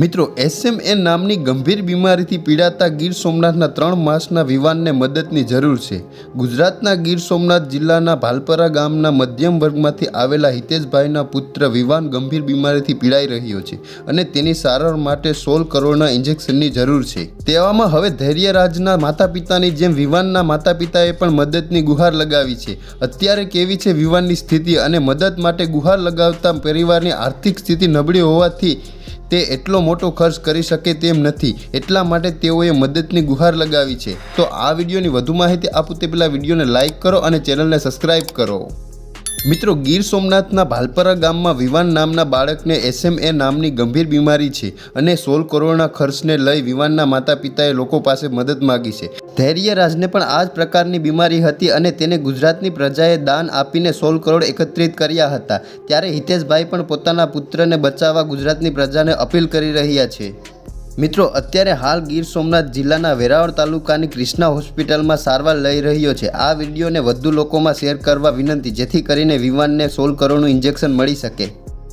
મિત્રો એસએમએ નામની ગંભીર બીમારીથી પીડાતા ગીર સોમનાથના ત્રણ માસના વિવાનને મદદની જરૂર છે. ગુજરાતના ગીર સોમનાથ જિલ્લાના ભાલપરા ગામના મધ્યમ વર્ગમાંથી આવેલા હિતેશભાઈના પુત્ર વિવાન ગંભીર બીમારીથી પીડાઈ રહ્યો છે અને તેની સારવાર માટે સોળ કરોડના ઇન્જેક્શનની જરૂર છે. તેવામાં હવે ધૈર્યરાજના માતા પિતાની જેમ વિવાનના માતા પિતાએ પણ મદદની ગુહાર લગાવી છે. અત્યારે કેવી છે વિવાનની સ્થિતિ અને મદદ માટે ગુહાર લગાવતા પરિવારની આર્થિક સ્થિતિ નબળી હોવાથી તે એટલો મોટો ખર્ચ કરી શકે તેમ નથી. એટલા માટે તેઓએ મદદની ગુહાર લગાવી છે. તો આ વિડીયોની વધુ માહિતી આપું તે પહેલાં વિડીયોને લાઇક કરો અને ચેનલને સબસ્ક્રાઇબ કરો. મિત્રો, ગીર સોમનાથના ભાલપરા ગામમાં વિવાન નામના બાળકને એસએમએ નામની ગંભીર બીમારી છે અને સોળ કરોડના ખર્ચને લઈ વિવાનના માતા પિતાએ લોકો પાસે મદદ માગી છે. ધૈર્યરાજને પણ આ જ પ્રકારની બીમારી હતી અને તેને ગુજરાતની પ્રજાએ દાન આપીને સોળ કરોડ એકત્રિત કર્યા હતા. ત્યારે હિતેશભાઈ પણ પોતાના પુત્રને બચાવવા ગુજરાતની પ્રજાને અપીલ કરી રહ્યા છે. મિત્રો, અત્યારે હાલ ગીર સોમનાથ જિલ્લાના વેરાવળ તાલુકાની ક્રિષ્ના હોસ્પિટલમાં સારવાર લઈ રહ્યો છે. આ વિડીયોને વધુ લોકોમાં શેર કરવા વિનંતી, જેથી કરીને વિવાનને સોળ કરોડનું ઇન્જેક્શન મળી શકે.